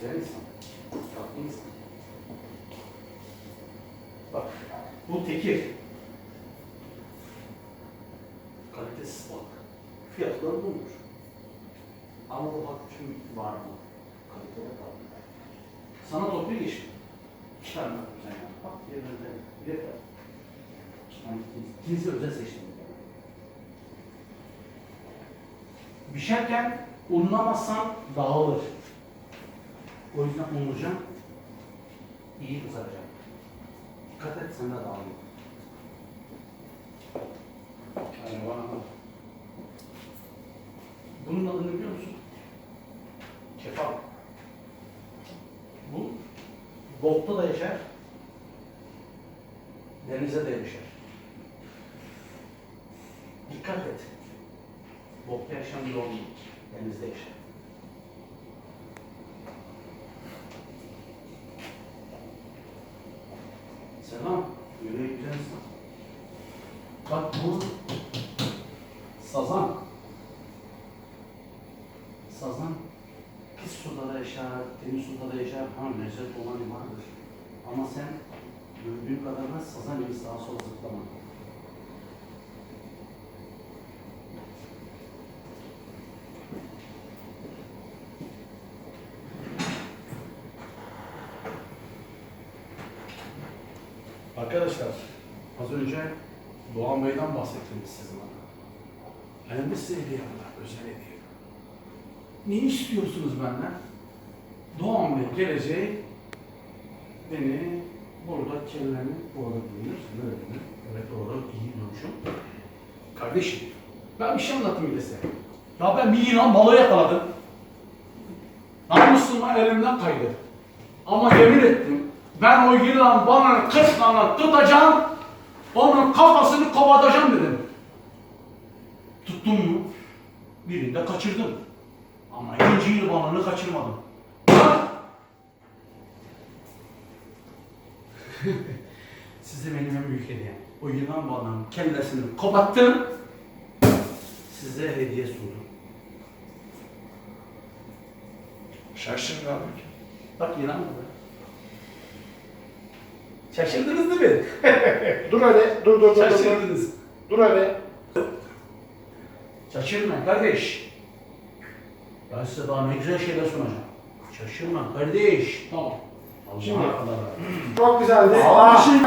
Güzel insan. Tatlı insan. Bak bu tekir. Kalitesiz bak. Fiyatları bundur. Ama bu bak tüm var mı? Kaliteli tatlı. Sana torpil geçti. Çıkarma sen ya. Bak yerlerde. Yeter. Yani kimse özel seçtim. Pişerken unlamazsan dağılır. O yüzden unlayacağım. İyi kızaracak. Dikkat et sen de dağılıyor. Yani bana. Bunun adını biliyor musun? Kebap. Bu bokta da yaşar, denize de yaşar. Dikkat et. Bokta yaşayan bir olmuyor, denizde yaşar. Selam, yüreği güzelsin. Bak bu sazan. Sazan pis suda da yaşar, temiz suda da yaşar. Ha lezzet olan vardır. Ama sen gördüğün kadarıyla sazan gibi sağa sola zıplama. Arkadaşlar, az önce Doğan Bey'den bahsettiniz siz bana. De size hediye var, özel hediye. Ne istiyorsunuz benden? Doğan Bey gelecek, beni burada kellemi doğradınız, böyle mi? Evet doğru, iyi durmuşum. Kardeşim, ben bir şey anlattım bir de size. Ya ben bir yılan balığı yakaladım. Namusuma elimden kaydı. Ama yemin ettim, ben o yılan balığını kırtlağına tutacağım, onun kafasını kovatacağım dedim. Tuttum mu? Birini de kaçırdım. Ama ikinci yıl balığını kaçırmadım. Size benim en büyük hediyem. O yılan balığının kellesini kopattım. Size hediye sundum. Şaşırın abi. Bak yılan burada. Şaşırdınız değil mi? Dur hele, dur dur dur. dur. Şaşırdınız. Dur hele. Şaşırma kardeş. Ben size daha ne güzel şeyler sunacağım. Şaşırma kardeş. Tamam. Şimdi- Allah'a kadar. Çok güzeldi. Allah. Şimdi-